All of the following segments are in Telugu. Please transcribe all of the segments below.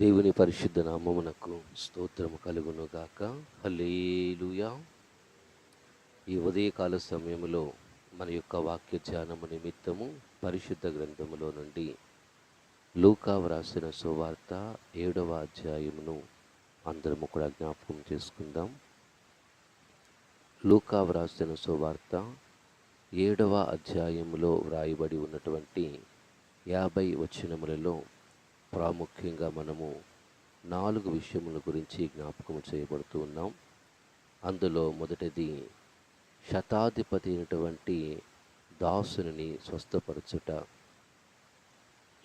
దేవుని పరిశుద్ధ నామమునకు స్తోత్రము కలుగును గాక హల్లేలుయా. ఈ ఉదయకాల సమయంలో మన యొక్క వాక్య ధ్యానము నిమిత్తము పరిశుద్ధ గ్రంథములో నుండి లూకా వ్రాసిన సువార్త ఏడవ అధ్యాయమును అందరము కూడా జ్ఞాపకం చేసుకుందాం. లూకా వ్రాసిన సువార్త ఏడవ అధ్యాయములో వ్రాయబడి ఉన్నటువంటి యాభై వచనములలో ప్రాముఖ్యంగా మనము నాలుగు విషయముల గురించి జ్ఞాపకం చేయబడుతూ ఉన్నాం. అందులో మొదటిది శతాధిపతి అయినటువంటి దాసుని స్వస్థపరచుట.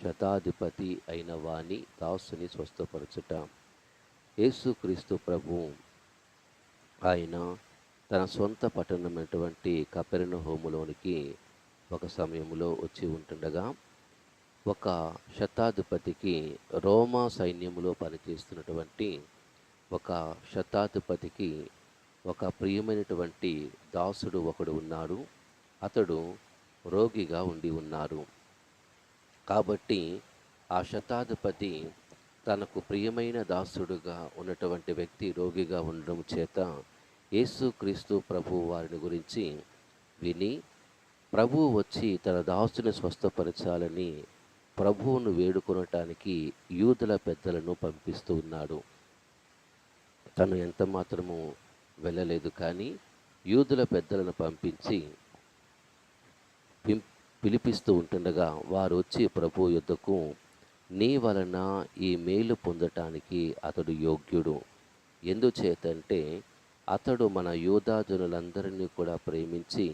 శతాధిపతి అయిన వాణి దాసుని స్వస్థపరచుట. యేసుక్రీస్తు ప్రభు ఆయన తన సొంత పట్టణమైనటువంటి కపెరణ హోములోనికి ఒక సమయంలో వచ్చి ఉంటుండగా ఒక శతాధిపతికి రోమా సైన్యంలో పనిచేస్తున్నటువంటి ఒక శతాధిపతికి ఒక ప్రియమైనటువంటి దాసుడు ఒకడు ఉన్నాడు. అతడు రోగిగా ఉండి ఉన్నారు. కాబట్టి ఆ శతాధిపతి తనకు ప్రియమైన దాసుడుగా ఉన్నటువంటి వ్యక్తి రోగిగా ఉండడం చేత యేసుక్రీస్తు ప్రభు వారిని గురించి విని ప్రభువు వచ్చి తన దాసుని స్వస్థపరచాలని ప్రభువును వేడుకొనటానికి యూదుల పెద్దలను పంపిస్తూ ఉన్నాడు. తను ఎంత మాత్రము వెళ్ళలేదు కానీ యూదుల పెద్దలను పంపించి పిలిపిస్తూ ఉంటుండగా వారు వచ్చి ప్రభు యుద్ధకు నీ వలన ఈ మేలు పొందటానికి అతడు యోగ్యుడు. ఎందుచేతంటే అతడు మన యూదాజనులందరినీ కూడా ప్రేమించి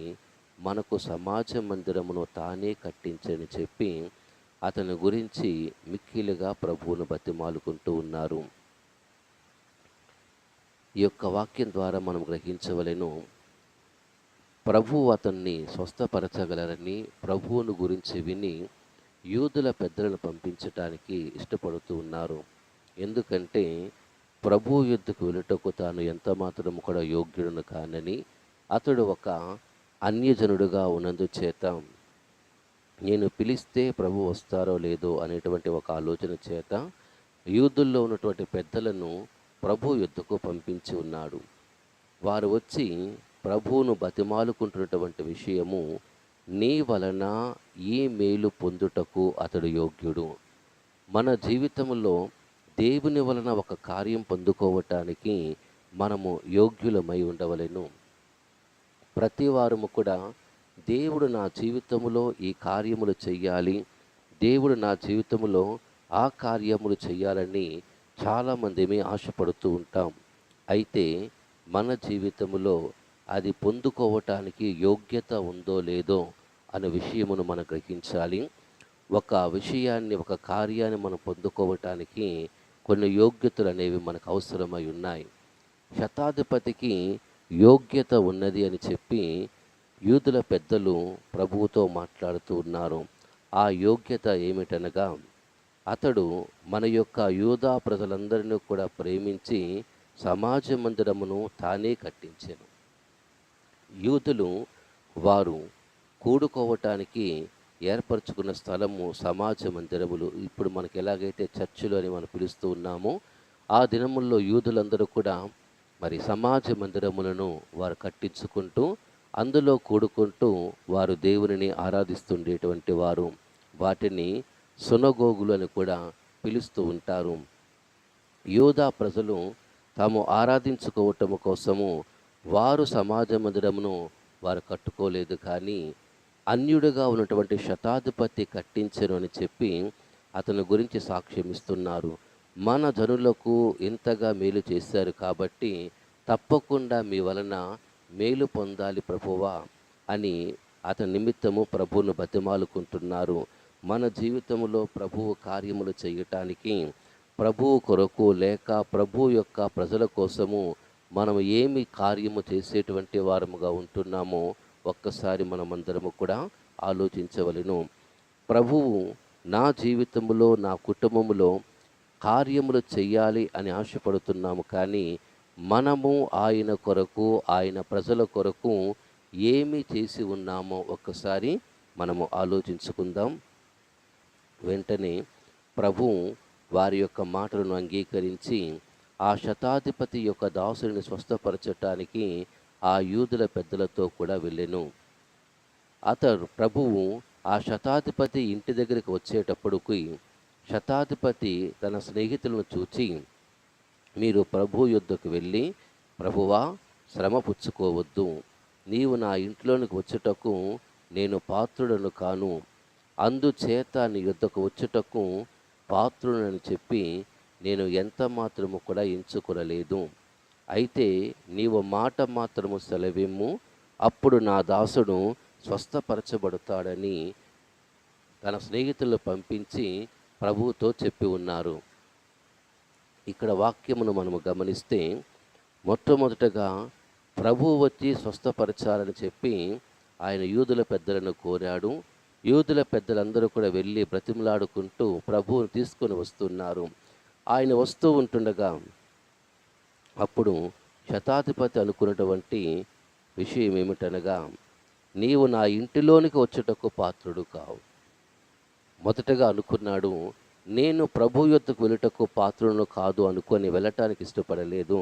మనకు సమాజ మందిరమును తానే కట్టించని చెప్పి అతని గురించి మిక్కిలుగా ప్రభువును బతిమాలుకుంటూ ఉన్నారు. ఈ యొక్క వాక్యం ద్వారా మనం గ్రహించవలెను ప్రభువు అతన్ని స్వస్థపరచగలరని ప్రభువును గురించి విని యూదుల పెద్దలను పంపించటానికి ఇష్టపడుతూ ఉన్నారు. ఎందుకంటే ప్రభు యుద్ధకు వెళ్ళుటకు తాను ఎంత మాత్రం కూడా యోగ్యుడును కానని అతడు ఒక అన్యజనుడుగా ఉన్నందుచేత నేను పిలిస్తే ప్రభు వస్తారో లేదో అనేటువంటి ఒక ఆలోచన చేత యూదుల్లో ఉన్నటువంటి పెద్దలను ప్రభు యుద్ధకు పంపించి ఉన్నాడు. వారు వచ్చి ప్రభువును బతిమాలుకుంటున్నటువంటి విషయము నీ వలన ఈ మేలు పొందుటకు అతడు యోగ్యుడు. మన జీవితంలో దేవుని వలన ఒక కార్యం పొందుకోవటానికి మనము యోగ్యులమై ఉండవలెను. ప్రతి వారము కూడా దేవుడు నా జీవితంలో ఈ కార్యములు చెయ్యాలి. దేవుడు నా జీవితంలో ఆ కార్యములు చెయ్యాలని చాలామంది ఆశపడుతూ ఉంటాం. అయితే మన జీవితంలో అది పొందుకోవటానికి యోగ్యత ఉందో లేదో అనే విషయమును మనం గ్రహించాలి. ఒక విషయాన్ని ఒక కార్యాన్ని మనం పొందుకోవటానికి కొన్ని యోగ్యతలు అనేవి మనకు అవసరమై ఉన్నాయి. శతాధిపతికి యోగ్యత ఉన్నది అని చెప్పి యూదుల పెద్దలు ప్రభువుతో మాట్లాడుతూ ఉన్నారు. ఆ యోగ్యత ఏమిటనగా అతడు మన యొక్క యూదా ప్రజలందరినీ కూడా ప్రేమించి సమాజ మందిరమును తానే కట్టించాను. యూదులు వారు కూడుకోవటానికి ఏర్పరచుకున్న స్థలము సమాజ మందిరములు. ఇప్పుడు మనకి ఎలాగైతే చర్చిలు అని మనం పిలుస్తూ ఉన్నామో ఆ దినముల్లో యూదులందరూ కూడా మరి సమాజ మందిరములను వారు కట్టించుకుంటూ అందులో కూడుకుంటూ వారు దేవునిని ఆరాధిస్తుండేటువంటి వారు. వాటిని సునగోగులు అని కూడా పిలుస్తూ ఉంటారు. యోధా ప్రజలు తాము ఆరాధించుకోవటము కోసము వారు సమాజ మందిరమును వారు కట్టుకోలేదు కానీ అన్యుడిగా ఉన్నటువంటి శతాధిపతి కట్టించను అని చెప్పి అతని గురించి సాక్ష్యం ఇస్తున్నారు మన జనులకు ఇంతగా మేలు చేశారు కాబట్టి తప్పకుండా మీ వలన మేలు పొందాలి ప్రభువా అని అతని నిమిత్తము ప్రభువును బతిమాలుకుంటున్నారు. మన జీవితంలో ప్రభువు కార్యములు చేయటానికి ప్రభువు కొరకు లేక ప్రభు యొక్క ప్రజల కోసము మనం ఏమి కార్యము చేసేటువంటి వారముగా ఉంటున్నామో ఒక్కసారి మనమందరము కూడా ఆలోచించవలెను. ప్రభువు నా జీవితంలో నా కుటుంబములో కార్యములు చేయాలి అని ఆశపడుతున్నాము కానీ మనము ఆయన కొరకు ఆయన ప్రజల కొరకు ఏమి చేసి ఉన్నామో ఒక్కసారి మనము ఆలోచించుకుందాం. వెంటనే ప్రభువు వారి యొక్క మాటలను అంగీకరించి ఆ శతాధిపతి యొక్క దాసుని స్వస్థపరచటానికి ఆ యూదుల పెద్దలతో కూడా వెళ్ళెను. అతడు ప్రభువు ఆ శతాధిపతి ఇంటి దగ్గరికి వచ్చేటప్పటికి శతాధిపతి తన స్నేహితులను చూచి మీరు ప్రభు యుద్ధకు వెళ్ళి ప్రభువా శ్రమ పుచ్చుకోవద్దు. నీవు నా ఇంట్లోనికి వచ్చుటకు నేను పాత్రుడను కాను. అందుచేత నీ యుద్ధకు వచ్చుటకు పాత్రుడని చెప్పి నేను ఎంత మాత్రము కూడా ఎంచుకొనలేదు. అయితే నీవు మాట మాత్రము సెలవిమ్ము. అప్పుడు నా దాసుడు స్వస్థపరచబడతాడని తన స్నేహితులు పంపించి ప్రభువుతో చెప్పి ఉన్నారు. ఇక్కడ వాక్యమును మనము గమనిస్తే మొట్టమొదటగా ప్రభువు వచ్చి స్వస్థపరచాలని చెప్పి ఆయన యూదుల పెద్దలను కోరాడు. యూదుల పెద్దలందరూ కూడా వెళ్ళి బ్రతిమలాడుకుంటూ ప్రభువును తీసుకొని వస్తున్నారు. ఆయన వస్తూ ఉంటుండగా అప్పుడు శతాధిపతి అనుకున్నటువంటి విషయం ఏమిటనగా నీవు నా ఇంటిలోనికి వచ్చుటకు పాత్రుడు కావు. మొదటగా అనుకున్నాడు నేను ప్రభు యొద్దకు వెళ్ళుటకు పాత్రను కాదు అనుకొని వెళ్ళటానికి ఇష్టపడలేదు.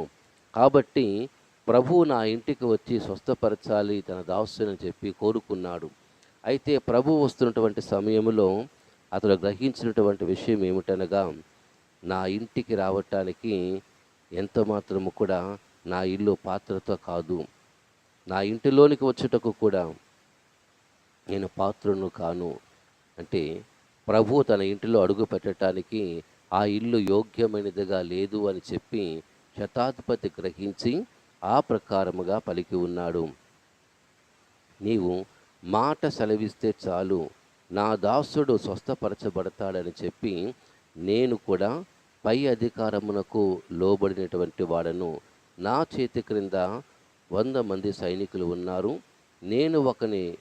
కాబట్టి ప్రభువు నా ఇంటికి వచ్చి స్వస్థపరచాలి తన దాస్యని చెప్పి కోరుకున్నాడు. అయితే ప్రభు వస్తున్నటువంటి సమయంలో అతడు గ్రహించినటువంటి విషయం ఏమిటనగా నా ఇంటికి రావటానికి ఎంత మాత్రము కూడా నా ఇల్లు పాత్రతో కాదు. నా ఇంటిలోనికి వచ్చుటకు కూడా నేను పాత్రను కాను. అంటే ప్రభు తన ఇంటిలో అడుగు పెట్టడానికి ఆ ఇల్లు యోగ్యమైనదిగా లేదు అని చెప్పి శతాధిపతి గ్రహించి ఆ ప్రకారముగా పలికి ఉన్నాడు. నీవు మాట సెలవిస్తే చాలు నా దాసుడు స్వస్థపరచబడతాడని చెప్పి నేను కూడా పై అధికారమునకు లోబడినటువంటి వాడను. నా చేతి క్రింద వంద మంది సైనికులు ఉన్నారు. నేను ఒకని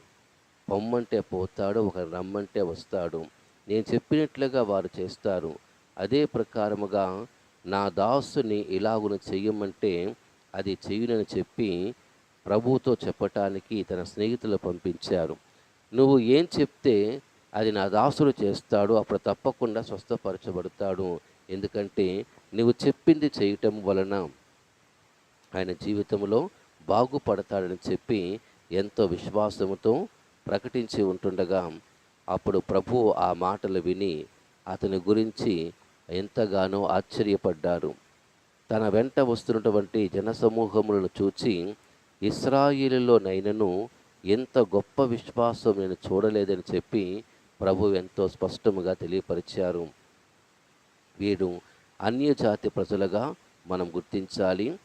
పొమ్మంటే పోతాడు ఒకరు రమ్మంటే వస్తాడు. నేను చెప్పినట్లుగా వారు చేస్తారు. అదే ప్రకారముగా నా దాసుని ఇలాగున చెయ్యమంటే అది చెయ్యునని చెప్పి ప్రభువుతో చెప్పటానికి తన స్నేహితులు పంపించారు. నువ్వు ఏం చెప్తే అది నా దాసుడు చేస్తాడు అప్పుడు తప్పకుండా స్వస్థపరచబడతాడు. ఎందుకంటే నువ్వు చెప్పింది చేయటం వలన ఆయన జీవితంలో బాగుపడతాడని చెప్పి ఎంతో విశ్వాసముతో ప్రకటించి ఉంటుండగా అప్పుడు ప్రభు ఆ మాటలు విని అతని గురించి ఎంతగానో ఆశ్చర్యపడ్డారు. తన వెంట వస్తున్నటువంటి జనసమూహములను చూచి ఇస్రాయిలులోనైనను ఎంత గొప్ప విశ్వాసం నేను చూడలేదని చెప్పి ప్రభు ఎంతో స్పష్టముగా తెలియపరిచారు. వీడు అన్యజాతి ప్రజలుగా మనం గుర్తించాలి.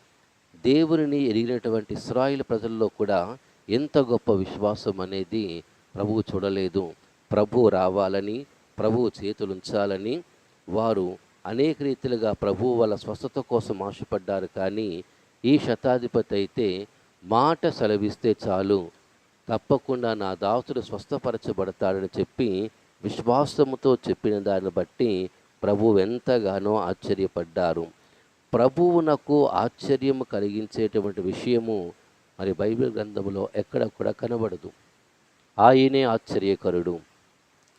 దేవునిని ఎరిగినటువంటి ఇస్రాయిల్ ప్రజల్లో కూడా ఎంత గొప్ప విశ్వాసం అనేది ప్రభువు చూడలేదు. ప్రభు రావాలని ప్రభువు చేతులుంచాలని వారు అనేక రీతిలుగా ప్రభువు వాళ్ళ స్వస్థత కోసం ఆశపడ్డారు కానీ ఈ శతాధిపతి అయితే మాట సెలవిస్తే చాలు. తప్పకుండా నా దాసుడు స్వస్థపరచబడతాడని చెప్పి విశ్వాసముతో చెప్పిన దాన్ని బట్టి ప్రభువు ఎంతగానో ఆశ్చర్యపడ్డారు. ప్రభువునకు ఆశ్చర్యము కలిగించేటువంటి విషయము మరి బైబిల్ గ్రంథంలో ఎక్కడ కూడా కనబడదు. ఆయనే ఆశ్చర్యకరుడు.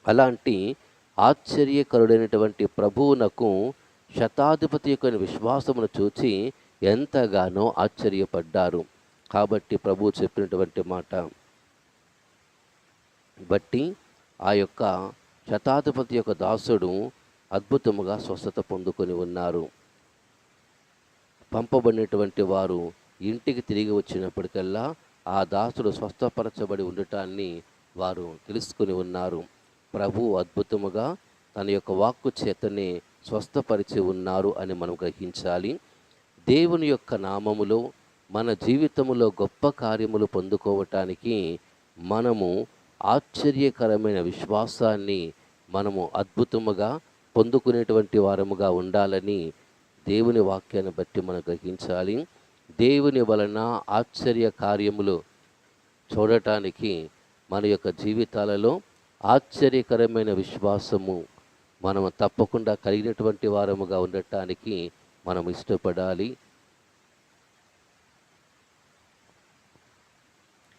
అలాంటి ఆశ్చర్యకరుడైనటువంటి ప్రభువునకు శతాధిపతి యొక్క విశ్వాసమును చూచి ఎంతగానో ఆశ్చర్యపడ్డారు. కాబట్టి ప్రభు చెప్పినటువంటి మాట బట్టి ఆ యొక్క శతాధిపతి యొక్క దాసుడు అద్భుతముగా స్వస్థత పొందుకొని ఉన్నారు. పంపబడినటువంటి వారు ఇంటికి తిరిగి వచ్చినప్పటికల్లా ఆ దాసుడు స్వస్థపరచబడి ఉండటాన్ని వారు తెలుసుకుని ఉన్నారు. ప్రభు అద్భుతముగా తన యొక్క వాక్కు చేతనే స్వస్థపరిచి ఉన్నారు అని మనం గ్రహించాలి. దేవుని యొక్క నామములో మన జీవితములో గొప్ప కార్యములు పొందుకోవటానికి మనము ఆశ్చర్యకరమైన విశ్వాసాన్ని మనము అద్భుతముగా పొందుకునేటువంటి వారముగా ఉండాలని దేవుని వాక్యాన్ని బట్టి మనం గ్రహించాలి. దేవుని వలన ఆశ్చర్య కార్యములు చూడటానికి మన యొక్క జీవితాలలో ఆశ్చర్యకరమైన విశ్వాసము మనం తప్పకుండా కలిగినటువంటి వారముగా ఉండటానికి మనం ఇష్టపడాలి.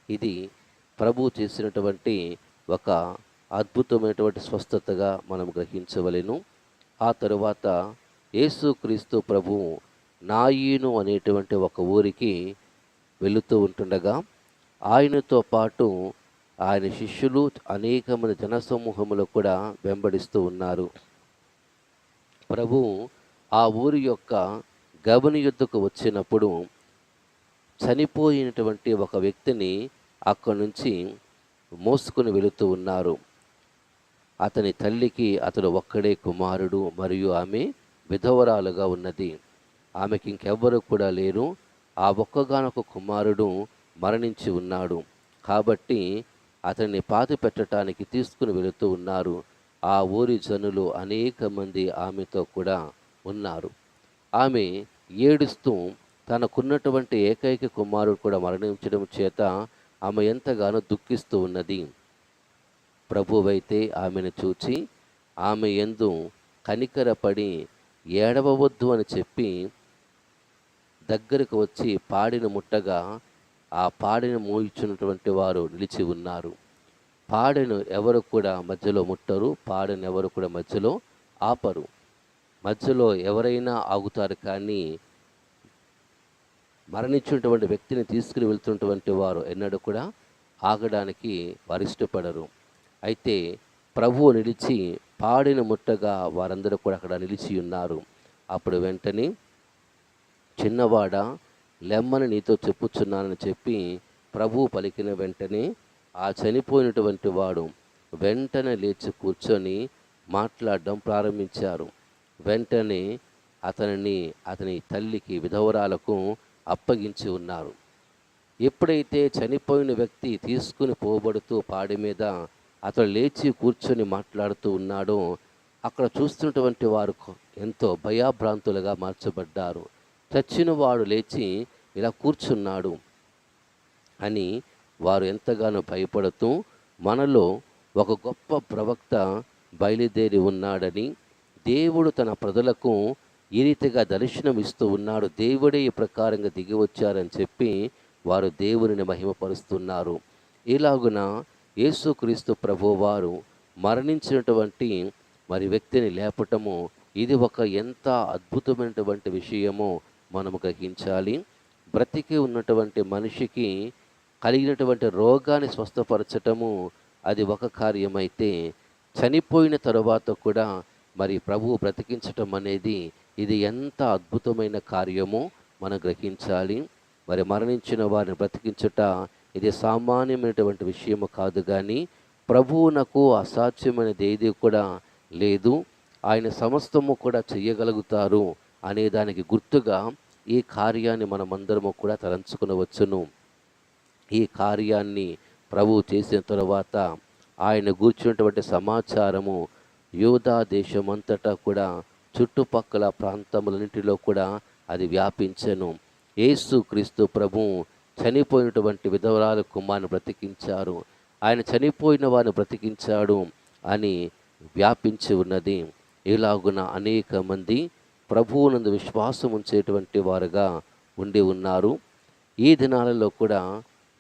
ఇది ప్రభు చేసినటువంటి ఒక అద్భుతమైనటువంటి స్వస్థతగా మనం గ్రహించవలెను. ఆ తరువాత యేసుక్రీస్తు ప్రభు నాయీను అనేటువంటి ఒక ఊరికి వెళుతూ ఉంటుండగా ఆయనతో పాటు ఆయన శిష్యులు అనేక మంది జనసమూహములు కూడా వెంబడిస్తూ ఉన్నారు. ప్రభు ఆ ఊరి యొక్క గబని యుద్ధకు వచ్చినప్పుడు చనిపోయినటువంటి ఒక వ్యక్తిని అక్కడి నుంచి మోసుకుని వెళుతూ ఉన్నారు. అతని తల్లికి అతడు ఒక్కడే కుమారుడు మరియు ఆమె విధవరాలుగా ఉన్నది. ఆమెకి ఇంకెవ్వరు కూడా లేరు. ఆ ఒక్కగానొక కుమారుడు మరణించి ఉన్నాడు. కాబట్టి అతన్ని పాతి పెట్టడానికి తీసుకుని వెళుతూ ఉన్నారు. ఆ ఊరి జనులు అనేక మంది ఆమెతో కూడా ఉన్నారు. ఆమె ఏడుస్తూ తనకున్నటువంటి ఏకైక కుమారుడు కూడా మరణించడం చేత ఆమె ఎంతగానో దుఃఖిస్తూ ఉన్నది. ప్రభువైతే ఆమెను చూచి ఆమె ఎందు కనికరపడి ఏడవవద్దు అని చెప్పి దగ్గరకు వచ్చి పాడిన ముట్టగా ఆ పాడెను మోయించినటువంటి వారు నిలిచి ఉన్నారు. పాడెను ఎవరు కూడా మధ్యలో ముట్టరు పాడెను ఎవరు కూడా మధ్యలో ఆపరు. మధ్యలో ఎవరైనా ఆగుతారు కానీ మరణించినటువంటి వ్యక్తిని తీసుకుని వెళ్తున్నటువంటి వారు ఎన్నడూ కూడా ఆగడానికి వారు ఇష్టపడరు అయితే ప్రభువు నిలిచి పాడిన ముట్టగా వారందరూ కూడా అక్కడ నిలిచి ఉన్నారు. అప్పుడు వెంటనే చిన్నవాడ లెమ్మని నీతో చెప్పుచున్నానని చెప్పి ప్రభువు పలికిన వెంటనే ఆ చనిపోయినటువంటి వాడు వెంటనే లేచి కూర్చొని మాట్లాడడం ప్రారంభించారు. వెంటనే అతనిని అతని తల్లికి విధవరాలకు అప్పగించి ఉన్నారు. ఎప్పుడైతే చనిపోయిన వ్యక్తి తీసుకుని పోబడుతూ పాడి మీద అతడు లేచి కూర్చొని మాట్లాడుతూ ఉన్నాడో అక్కడ చూస్తున్నటువంటి వారు ఎంతో భయాభ్రాంతులుగా మార్చబడ్డారు. చచ్చిన వాడు లేచి ఇలా కూర్చున్నాడు అని వారు ఎంతగానో భయపడుతూ మనలో ఒక గొప్ప ప్రవక్త బయలుదేరి ఉన్నాడని దేవుడు తన ప్రజలకు ఈ రీతిగా దర్శనం ఇస్తూ ఉన్నాడు దేవుడే ఈ ప్రకారంగా దిగి వచ్చారని చెప్పి వారు దేవుని మహిమపరుస్తున్నారు. ఇలాగున యేసుక్రీస్తు ప్రభు వారు మరణించినటువంటి మరి వ్యక్తిని లేపటము ఇది ఒక ఎంత అద్భుతమైనటువంటి విషయమో మనము గ్రహించాలి. బ్రతికి ఉన్నటువంటి మనిషికి కలిగినటువంటి రోగాన్ని స్వస్థపరచటము అది ఒక కార్యమైతే చనిపోయిన తరువాత కూడా మరి ప్రభువు బ్రతికించటం అనేది ఇది ఎంత అద్భుతమైన కార్యమో మనం గ్రహించాలి. మరి మరణించిన వారిని బ్రతికించుట ఇది సామాన్యమైనటువంటి విషయము కాదు కానీ ప్రభువునకు అసాధ్యమైనది ఏది కూడా లేదు. ఆయన సమస్తము కూడా చెయ్యగలుగుతారు అనే దానికి గుర్తుగా ఈ కార్యాన్ని మనమందరము కూడా తలంచుకునవచ్చును ఈ కార్యాన్ని ప్రభువు చేసిన తరువాత ఆయన కూర్చున్నటువంటి సమాచారము యూదా దేశమంతటా కూడా చుట్టుపక్కల ప్రాంతములన్నింటిలో కూడా అది వ్యాపించెను. యేసు క్రీస్తు ప్రభు చనిపోయినటువంటి విధవరాల కుమారుని బ్రతికించారు. ఆయన చనిపోయిన వారిని బ్రతికించాడు అని వ్యాపించి ఉన్నది. ఇలాగున అనేక మంది ప్రభువునందు విశ్వాసం ఉంచేటువంటి వారుగా ఉండి ఉన్నారు. ఈ దినాలలో కూడా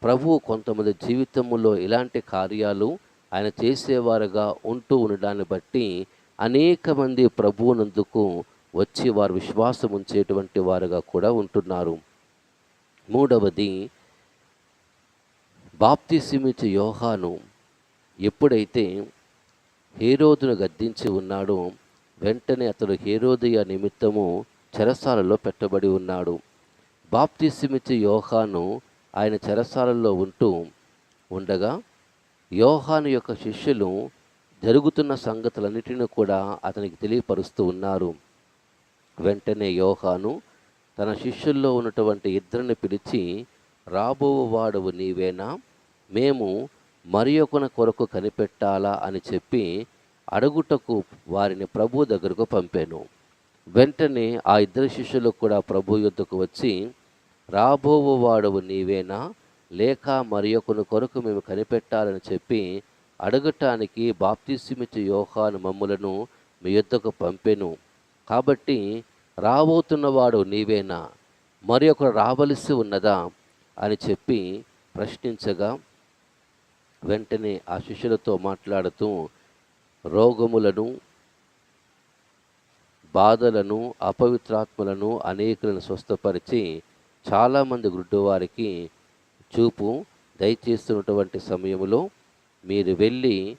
ప్రభు కొంతమంది జీవితంలో ఇలాంటి కార్యాలు ఆయన చేసేవారుగా ఉంటూ ఉండడాన్ని బట్టి అనేక మంది ప్రభువునందుకు వచ్చి వారు విశ్వాసం ఉంచేటువంటి వారుగా కూడా ఉంటున్నారు. మూడవది బాప్తిసిమిచ్చి యోహాను ఎప్పుడైతే హేరోదును గద్దించి ఉన్నాడో వెంటనే అతడు హేరోదయ నిమిత్తము చెరసాలలో పెట్టబడి ఉన్నాడు. బాప్తిసిమిచ్చి యోహాను ఆయన చెరసాలలో ఉంటూ ఉండగా యోహాను యొక్క శిష్యులు జరుగుతున్న సంగతులన్నిటిని కూడా అతనికి తెలియపరుస్తూ ఉన్నారు. వెంటనే యోహాను తన శిష్యుల్లో ఉన్నటువంటి ఇద్దరిని పిలిచి రాబోవాడవు నీవేనా? మేము మరి కొరకు కనిపెట్టాలా? అని చెప్పి అడుగుటకు వారిని ప్రభు దగ్గరకు పంపాను. వెంటనే ఆ ఇద్దరు శిష్యులు కూడా ప్రభు యుద్ధకు వచ్చి రాబోవువాడవు నీవేనా? లేక మరి ఒకని కొరకు మేము కనిపెట్టాలని చెప్పి అడగటానికి బాప్తిసిమితి యోహాను మమ్ములను మీ యుద్ధకు పంపెను. కాబట్టి రాబోతున్నవాడు నీవేనా? మరి ఒకరు రావలసి ఉన్నదా? అని చెప్పి ప్రశ్నించగా వెంటనే ఆ శిష్యులతో మాట్లాడుతూ రోగములను బాధలను అపవిత్రాత్మలను అనేకులను స్వస్థపరిచి చాలామంది గుడ్డువారికి చూపు దయచేస్తున్నటువంటి సమయంలో మీరు వెళ్ళి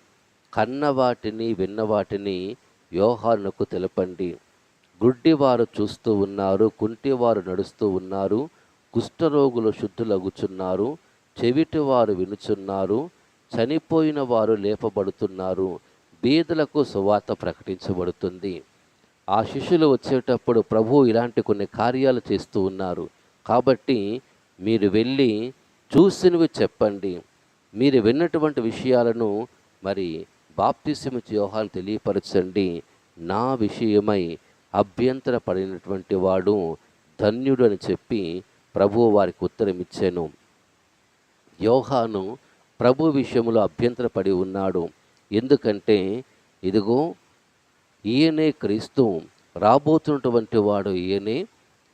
కన్న వాటిని విన్న వాటిని యోహానుకు తెలపండి. గుడ్డివారు చూస్తూ ఉన్నారు కుంటివారు నడుస్తూ ఉన్నారు కుష్ఠరోగులు శుద్ధులగుచున్నారు చెవిటివారు వినుచున్నారు చనిపోయిన వారు లేపబడుతున్నారు. పేదలకు సువార్త ప్రకటించబడుతుంది. ఆ శిష్యులు వచ్చేటప్పుడు ప్రభు ఇలాంటి కొన్ని కార్యాలు చేస్తూ ఉన్నారు. కాబట్టి మీరు వెళ్ళి చూసినవి చెప్పండి. మీరు విన్నటువంటి విషయాలను మరి బాప్తిసిమ వ్యూహాలు తెలియపరచండి. నా విషయమై అభ్యంతర పడినటువంటి వాడు ధన్యుడు అని చెప్పి ప్రభువు వారికి ఉత్తరం ఇచ్చాను. యోహాను ప్రభు విషయంలో అభ్యంతరపడి ఉన్నాడు. ఎందుకంటే ఇదిగో ఈయనే క్రీస్తు రాబోతున్నటువంటి వాడు ఈయనే.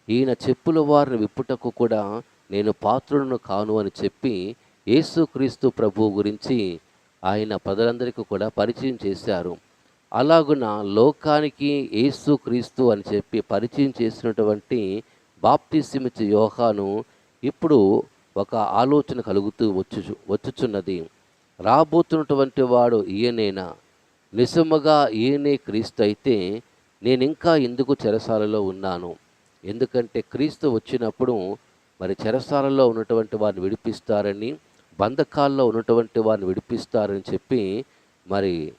ఈయన చెప్పుల వారిని విప్పుటకు కూడా నేను పాత్రులను కాను అని చెప్పి యేసుక్రీస్తు ప్రభు గురించి ఆయన ప్రజలందరికీ కూడా పరిచయం చేశారు. అలాగున లోకానికి యేసుక్రీస్తు అని చెప్పి పరిచయం చేసినటువంటి బాప్తిసిమిచ్చి యోహాను ఇప్పుడు ఒక ఆలోచన కలుగుతూ వచ్చు వచ్చుచున్నది. రాబోతున్నటువంటి వాడు ఈయనేనా? నిజముగా ఈయనే క్రీస్తు అయితే నేను ఇంకా ఎందుకు చెరసాలలో ఉన్నాను? ఎందుకంటే క్రీస్తు వచ్చినప్పుడు మరి చెరసాలలో ఉన్నటువంటి వారిని విడిపిస్తారని బంధకాల్లో ఉన్నటువంటి వారిని విడిపిస్తారని చెప్పి మరి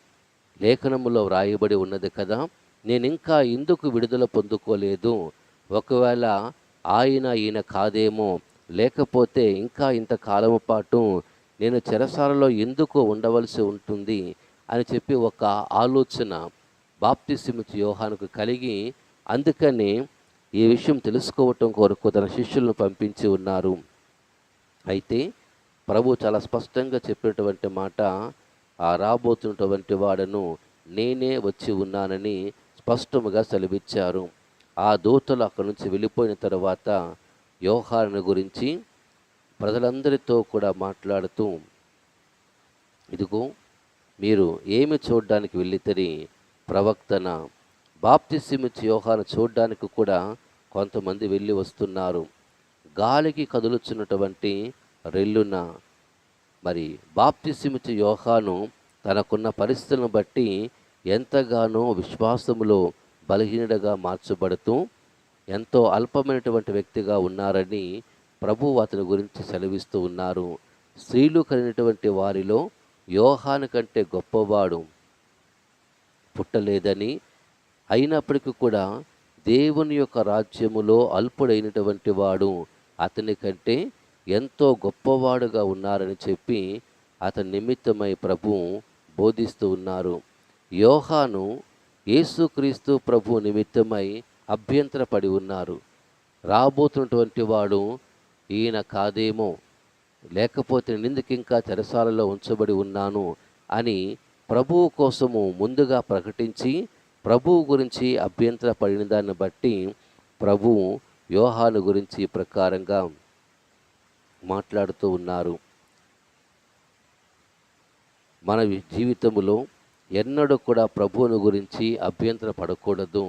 లేఖనములో వ్రాయబడి ఉన్నది కదా. నేను ఇంకా ఎందుకు విడుదల పొందుకోలేదు? ఒకవేళ ఆయన ఈయన కాదేమో లేకపోతే ఇంకా ఇంతకాలము పాటు నేను చెరసాలలో ఎందుకు ఉండవలసి ఉంటుంది అని చెప్పి ఒక ఆలోచన బాప్తిసిమిచ్చి యోహానుకు కలిగి అందుకని ఈ విషయం తెలుసుకోవటం కొరకు తన శిష్యులను పంపించి ఉన్నారు. అయితే ప్రభు చాలా స్పష్టంగా చెప్పినటువంటి మాట ఆ రాబోతున్నటువంటి వాడను నేనే వచ్చి ఉన్నానని స్పష్టముగా సెలవిచ్చారు. ఆ దూతలు అక్కడి నుంచి వెళ్ళిపోయిన తర్వాత యోహాను గురించి ప్రజలందరితో కూడా మాట్లాడుతూ ఇదిగో మీరు ఏమి చూడడానికి వెళ్ళితరి ప్రవక్తన బాప్తిసిమిచ్చి యోహాను చూడడానికి కూడా కొంతమంది వెళ్ళి వస్తున్నారు. గాలికి కదులుచున్నటువంటి రెల్లున మరి బాప్తిసిమిచ్చి యోహాను తనకున్న పరిస్థితులను బట్టి ఎంతగానో విశ్వాసములో బలహీనుడగా మార్చబడుతూ ఎంతో అల్పమైనటువంటి వ్యక్తిగా ఉన్నారని ప్రభు అతని గురించి సెలవిస్తూ ఉన్నారు. స్త్రీలు కలిగినటువంటి వారిలో యోహాను కంటే గొప్పవాడు పుట్టలేదని అయినప్పటికీ కూడా దేవుని యొక్క రాజ్యములో అల్పుడైనటువంటి వాడు అతని కంటే ఎంతో గొప్పవాడుగా ఉన్నారని చెప్పి అతని నిమిత్తమై ప్రభు బోధిస్తూ ఉన్నారు. యోహాను యేసుక్రీస్తు ప్రభు నిమిత్తమై అభ్యంతరపడి ఉన్నారు. రాబోతున్నటువంటి వాడు ఈయన కాదేమో లేకపోతే నిందుకు ఇంకా చెరసాలలో ఉంచబడి ఉన్నాను అని ప్రభువు కోసము ముందుగా ప్రకటించి ప్రభువు గురించి అభ్యంతర పడిన దాన్ని బట్టి ప్రభువు వ్యూహాను గురించి ప్రకారంగా మాట్లాడుతూ ఉన్నారు. మన జీవితంలో ఎన్నడూ కూడా ప్రభువును గురించి అభ్యంతర పడకూడదు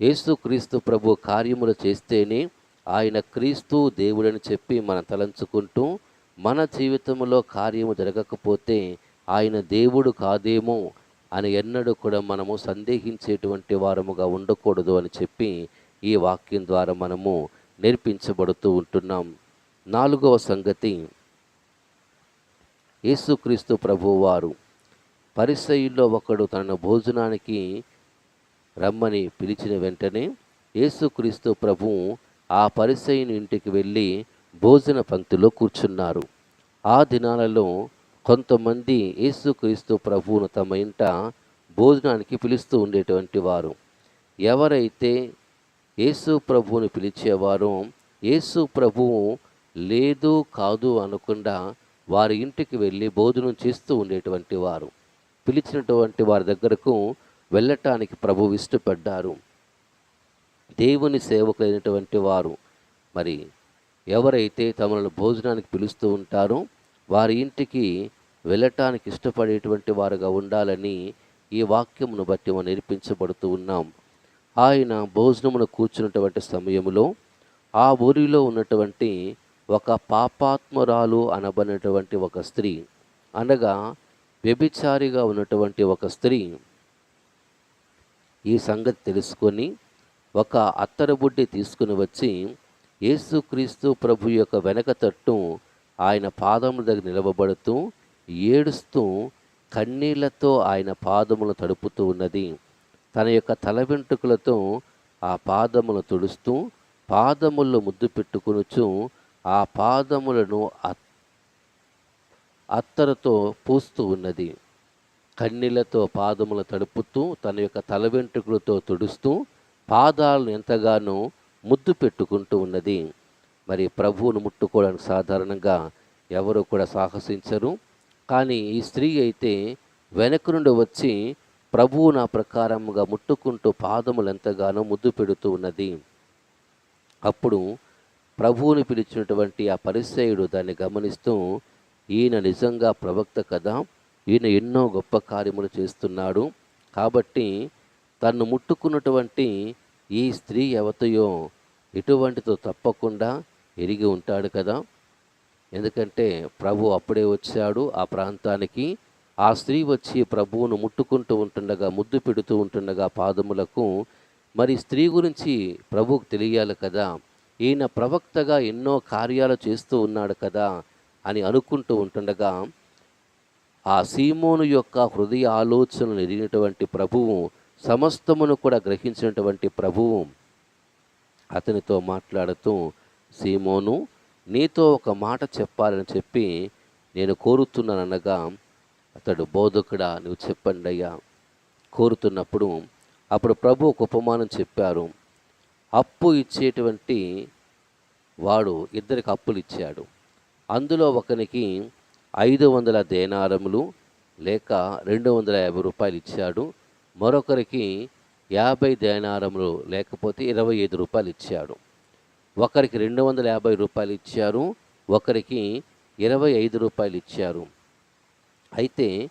యేసుక్రీస్తు ప్రభు కార్యములు చేస్తేనే ఆయన క్రీస్తు దేవుడని చెప్పి మనం తలంచుకుంటూ మన జీవితంలో కార్యము జరగకపోతే ఆయన దేవుడు కాదేమో అని ఎన్నడూ కూడా మనము సందేహించేటువంటి వారముగా ఉండకూడదు అని చెప్పి ఈ వాక్యం ద్వారా మనము నేర్పించబడుతూ ఉంటున్నాం. నాలుగవ సంగతి యేసుక్రీస్తు ప్రభువారు పరిసయుల్లో ఒకడు తన భోజనానికి రమ్మని పిలిచిన వెంటనే యేసుక్రీస్తు ప్రభువు ఆ పరిసయుని ఇంటికి వెళ్ళి భోజన పంక్తిలో కూర్చున్నారు. ఆ దినాలలో కొంతమంది యేసుక్రీస్తు ప్రభువును తమ ఇంట భోజనానికి పిలుస్తూ ఉండేటువంటి వారు. ఎవరైతే యేసు ప్రభువుని పిలిచేవారో యేసు ప్రభువు లేదు కాదు అనకుండా వారి ఇంటికి వెళ్ళి భోజనం చేస్తూ ఉండేటువంటి వారు. పిలిచినటువంటి వారి దగ్గరకు వెళ్ళటానికి ప్రభు ఇష్టపడ్డారు. దేవుని సేవకులైనటువంటి వారు మరి ఎవరైతే తమను భోజనానికి పిలుస్తూ ఉంటారో వారి ఇంటికి వెళ్ళటానికి ఇష్టపడేటువంటి వారుగా ఉండాలని ఈ వాక్యమును బట్టి మనం నేర్పించబడుతూ ఉన్నాం. ఆయన భోజనమును కూర్చున్నటువంటి సమయంలో ఆ ఊరిలో ఉన్నటువంటి ఒక పాపాత్మురాలు అనబడినటువంటి ఒక స్త్రీ అనగా వ్యభిచారిగా ఉన్నటువంటి ఒక స్త్రీ ఈ సంగతి తెలుసుకొని ఒక అత్తర బుడ్డి తీసుకుని వచ్చి యేసుక్రీస్తు ప్రభు యొక్క వెనక తట్టు ఆయన పాదముల దగ్గర నిలవబడుతూ ఏడుస్తూ కన్నీళ్ళతో ఆయన పాదములు తడుపుతూ ఉన్నది. తన యొక్క తల వెంట్రుకలతో ఆ పాదములు తుడుస్తూ పాదముల్లో ముద్దు పెట్టుకునుచు ఆ పాదములను అత్తరతో పూస్తూ ఉన్నది. కన్నీళ్ళతో పాదములు తడుపుతూ తన యొక్క తల వెంట్రుకలతో తుడుస్తూ పాదాలను ఎంతగానో ముద్దు పెట్టుకుంటూ ఉన్నది. మరి ప్రభువును ముట్టుకోవడానికి సాధారణంగా ఎవరు కూడా సాహసించరు. కానీ ఈ స్త్రీ అయితే వెనక నుండి వచ్చి ప్రభువు నా ప్రకారముగా ముట్టుకుంటూ పాదములు ఎంతగానో ముద్దు పెడుతూ ఉన్నది. అప్పుడు ప్రభువుని పిలిచినటువంటి ఆ పరిసయుడు దాన్ని గమనిస్తూ ఈయన నిజంగా ప్రవక్త కదా. ఈయన ఎన్నో గొప్ప కార్యములు చేస్తున్నాడు. కాబట్టి తన్ను ముట్టుకున్నటువంటి ఈ స్త్రీ ఎవతయో ఎటువంటితో తప్పకుండా ఎరిగి ఉంటాడు కదా. ఎందుకంటే ప్రభు అప్పుడే వచ్చాడు ఆ ప్రాంతానికి. ఆ స్త్రీ వచ్చి ప్రభువును ముట్టుకుంటూ ఉంటుండగా ముద్దు పెడుతూ ఉంటుండగా పాదములకు. మరి స్త్రీ గురించి ప్రభువుకు తెలియాలి కదా. ఈయన ప్రవక్తగా ఎన్నో కార్యాలు చేస్తూ ఉన్నాడు కదా అని అనుకుంటూ ఉంటుండగా ఆ సీమోను యొక్క హృదయ ఆలోచనలు ఎరిగినటువంటి ప్రభువు సమస్తమును కూడా గ్రహించినటువంటి ప్రభువు అతనితో మాట్లాడుతూ సీమోను నీతో ఒక మాట చెప్పాలని చెప్పి నేను కోరుతున్నాననగా అతడు బోధకుడా నువ్వు చెప్పండి అయ్యా కోరుతున్నప్పుడు అప్పుడు ప్రభు ఒక ఉపమానం చెప్పారు. అప్పు ఇచ్చేటువంటి వాడు ఇద్దరికి అప్పులు ఇచ్చాడు. అందులో ఒకనికి ఐదు వందల దేనారములు లేక రెండు వందల యాభై రూపాయలు ఇచ్చాడు. మరొకరికి యాభై దేనారములు లేకపోతే ఇరవై ఐదు రూపాయలు ఇచ్చాడు. ఒకరికి రెండు వందల యాభై రూపాయలు ఇచ్చారు ఒకరికి ఇరవై ఐదు రూపాయలు ఇచ్చారు. అయితే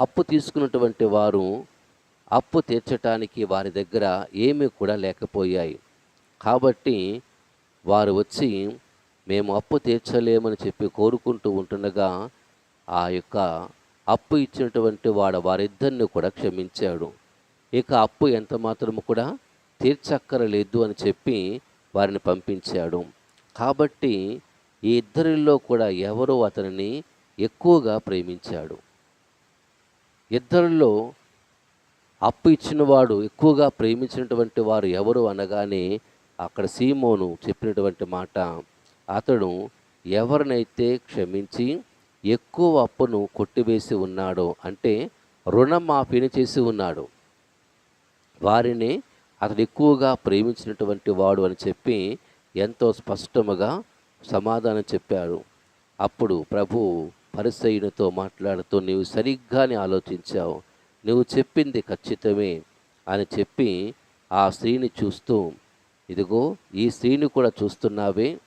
అప్పు తీసుకున్నటువంటి వారు అప్పు తీర్చటానికి వారి దగ్గర ఏమీ కూడా లేకపోయాయి. కాబట్టి వారు వచ్చి మేము అప్పు తీర్చలేమని చెప్పి కోరుకుంటూ ఉంటుండగా ఆ యొక్క అప్పు ఇచ్చినటువంటి వాడు వారిద్దరిని కూడా క్షమించాడు. ఇక అప్పు ఎంత మాత్రము కూడా తీర్చక్కరలేదు అని చెప్పి వారిని పంపించాడు. కాబట్టి ఈ ఇద్దరిలో కూడా ఎవరో అతనిని ఎక్కువగా ప్రేమించాడు. ఇద్దరిలో అప్పు ఇచ్చినవాడు ఎక్కువగా ప్రేమించినటువంటి వారు ఎవరు అనగానే అక్కడ సీమోను చెప్పినటువంటి మాట అతడు ఎవరినైతే క్షమించి ఎక్కువ అప్పును కొట్టివేసి ఉన్నాడో అంటే రుణమాఫీని చేసి ఉన్నాడు. వారిని అతడు ఎక్కువగా ప్రేమించినటువంటి వాడు అని చెప్పి ఎంతో స్పష్టముగా సమాధానం చెప్పాడు. అప్పుడు ప్రభు పరిసయునితో మాట్లాడుతూ నీవు సరిగ్గానే ఆలోచించావు. నువ్వు చెప్పింది ఖచ్చితమే అని చెప్పి ఆ స్త్రీని చూస్తూ ఇదిగో ఈ స్త్రీని కూడా చూస్తున్నావే.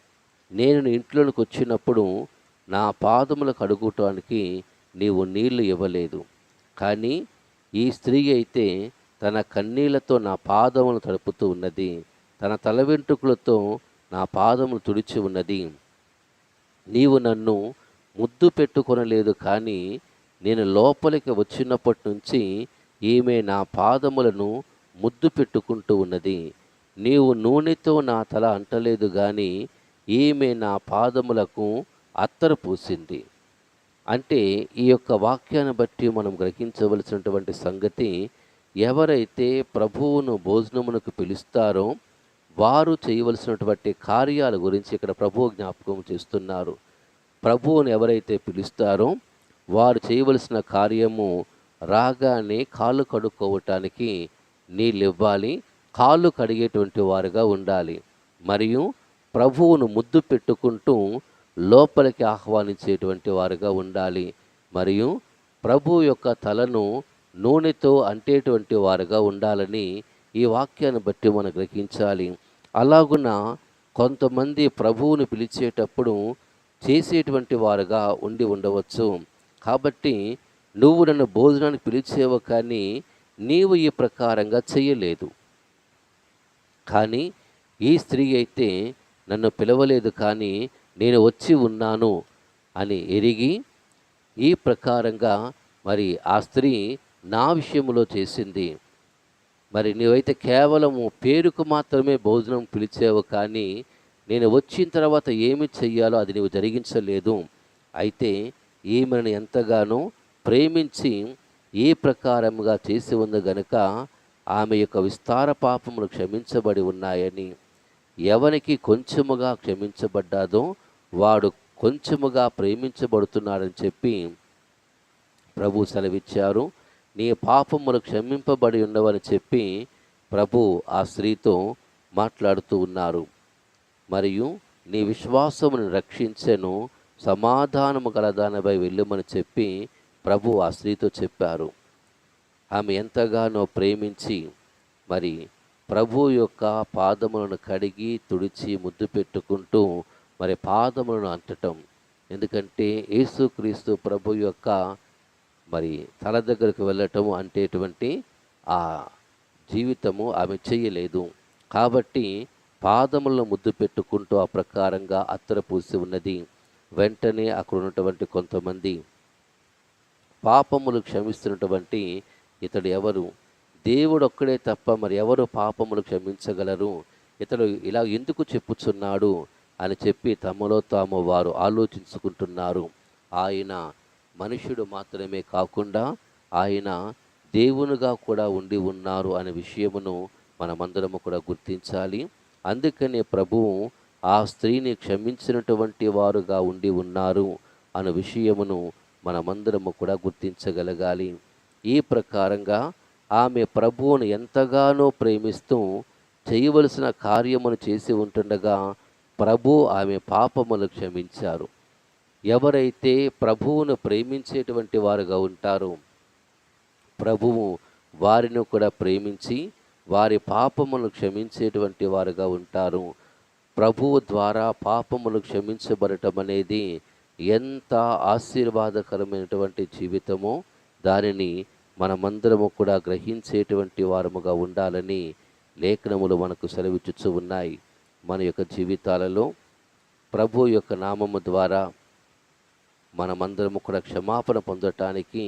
నేను ఇంట్లోనికి వచ్చినప్పుడు నా పాదములు కడుగుటానికి నీవు నీళ్ళు ఇవ్వలేదు. కానీ ఈ స్త్రీ అయితే తన కన్నీళ్ళతో నా పాదములు తడుపుతూ ఉన్నది. తన తల వెంట్రుకలతో నా పాదములు తుడిచి ఉన్నది. నీవు నన్ను ముద్దు పెట్టుకొనలేదు కానీ నేను లోపలికి వచ్చినప్పటి నుంచి ఈమె నా పాదములను ముద్దు పెట్టుకుంటూ ఉన్నది. నీవు నూనెతో నా తల అంటలేదు కానీ ఈమె నా పాదములకు అత్తరు పూసింది. అంటే ఈ యొక్క వాక్యాన్ని బట్టి మనం గ్రహించవలసినటువంటి సంగతి ఎవరైతే ప్రభువును భోజనమునకు పిలుస్తారో వారు చేయవలసినటువంటి కార్యాల గురించి ఇక్కడ ప్రభువు జ్ఞాపకం చేస్తున్నారు. ప్రభువును ఎవరైతే పిలుస్తారో వారు చేయవలసిన కార్యము రాగానే కాళ్ళు కడుక్కోవటానికి నీళ్ళు ఇవ్వాలి కాళ్ళు కడిగేటువంటి వారుగా ఉండాలి. మరియు ప్రభువును ముద్దు పెట్టుకుంటూ లోపలికి ఆహ్వానించేటువంటి వారుగా ఉండాలి. మరియు ప్రభు యొక్క తలను నూనెతో అంటేటువంటి వారుగా ఉండాలని ఈ వాక్యాన్ని బట్టి మనం గ్రహించాలి. అలాగున కొంతమంది ప్రభువుని పిలిచేటప్పుడు చేసేటువంటి వారుగా ఉండి ఉండవచ్చు. కాబట్టి నువ్వు నన్ను భోజనానికి పిలిచేవు కానీ నీవు ఈ ప్రకారంగా చేయలేదు. కానీ ఈ స్త్రీ అయితే నన్ను పిలవలేదు కానీ నేను వచ్చి ఉన్నాను అని ఎరిగి ఈ ప్రకారంగా మరి ఆ స్త్రీ నా విషయంలో చేసింది. మరి నీవైతే కేవలము పేరుకు మాత్రమే భోజనం పిలిచావు కానీ నేను వచ్చిన తర్వాత ఏమి చెయ్యాలో అది నీవు జరిగించలేదు. అయితే ఈమెను ఎంతగానో ప్రేమించి ఈ ప్రకారముగా చేసి ఉంది గనుక ఆమె యొక్క విస్తార పాపములు క్షమించబడి ఉన్నాయని ఎవనికి కొంచెముగా క్షమించబడ్డాదో వాడు కొంచెముగా ప్రేమించబడుతున్నాడని చెప్పి ప్రభు సెలవిచ్చారు. నీ పాపములు క్షమింపబడి ఉండవని చెప్పి ప్రభు ఆ స్త్రీతో మాట్లాడుతూ ఉన్నారు. మరియు నీ విశ్వాసమును రక్షించను సమాధానము గలదానిపై వెళ్ళమని చెప్పి ప్రభు ఆ స్త్రీతో చెప్పారు. ఆమె ఎంతగానో ప్రేమించి మరి ప్రభు యొక్క పాదములను కడిగి తుడిచి ముద్దు పెట్టుకుంటూ మరి పాదములను అంటటం. ఎందుకంటే యేసుక్రీస్తు ప్రభు యొక్క మరి తల దగ్గరకు వెళ్ళటం అంటేటువంటి ఆ జీవితము ఆమె చేయలేదు. కాబట్టి పాదములను ముద్దు పెట్టుకుంటూ ఆ ప్రకారంగా అత్తర పూసి ఉన్నది. వెంటనే అక్కడ ఉన్నటువంటి కొంతమంది పాపములు క్షమిస్తున్నటువంటి ఇతడు ఎవరు? దేవుడు ఒక్కడే తప్ప మరి ఎవరు పాపములు క్షమించగలరు? ఇతడు ఇలా ఎందుకు చెప్పుచున్నాడు? అని చెప్పి తమలో తాము వారు ఆలోచించుకుంటున్నారు. ఆయన మనుషుడు మాత్రమే కాకుండా ఆయన దేవునిగా కూడా ఉండి ఉన్నారు అనే విషయమును మనమందరము కూడా గుర్తించాలి. అందుకనే ప్రభువు ఆ స్త్రీని క్షమించినటువంటి వారుగా ఉండి ఉన్నారు అనే విషయమును మనమందరము కూడా గుర్తించగలగాలి. ఈ ప్రకారంగా ఆమె ప్రభువును ఎంతగానో ప్రేమిస్తూ చేయవలసిన కార్యమును చేసి ఉంటుండగా ప్రభు ఆమె పాపములు క్షమించారు. ఎవరైతే ప్రభువును ప్రేమించేటువంటి వారుగా ఉంటారో ప్రభువు వారిని కూడా ప్రేమించి వారి పాపములు క్షమించేటువంటి వారుగా ఉంటారు. ప్రభువు ద్వారా పాపములు క్షమించబడటం అనేది ఎంత ఆశీర్వాదకరమైనటువంటి జీవితమో దానిని మనమందరము కూడా గ్రహించేటువంటి వారముగా ఉండాలని లేఖనములు మనకు సెలవిచ్చుచు ఉన్నాయి. మన యొక్క జీవితాలలో ప్రభు యొక్క నామము ద్వారా మనమందరము కూడా క్షమాపణ పొందటానికి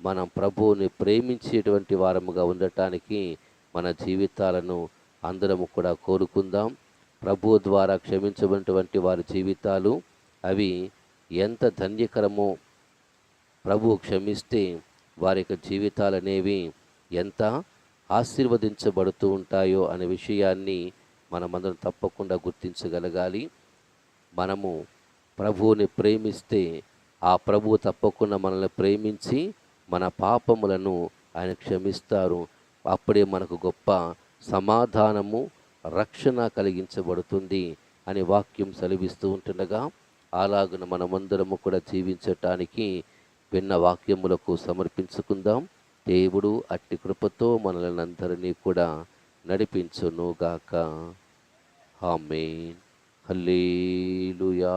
మనం ప్రభువుని ప్రేమించేటువంటి వారముగా ఉండటానికి మన జీవితాలను అందరము కూడా కోరుకుందాం. ప్రభు ద్వారా క్షమించబడినటువంటి వారి జీవితాలు అవి ఎంత ధన్యకరమో ప్రభు క్షమిస్తే వారి యొక్క జీవితాలు అనేవి ఎంత ఆశీర్వదించబడుతూ ఉంటాయో అనే విషయాన్ని మనమందరం తప్పకుండా గుర్తించగలగాలి. మనము ప్రభువుని ప్రేమిస్తే ఆ ప్రభువు తప్పకుండా మనల్ని ప్రేమించి మన పాపములను ఆయన క్షమిస్తారు. అప్పుడే మనకు గొప్ప సమాధానము రక్షణ కలిగించబడుతుంది అని వాక్యం సెలవిస్తూ ఉంటుండగా అలాగున మనమందరము కూడా జీవించటానికి విన్న వాక్యములకు సమర్పించుకుందాం. దేవుడు అట్టి కృపతో మనల్ని అందరినీ కూడా నడిపించునుగాక. Amen hallelujah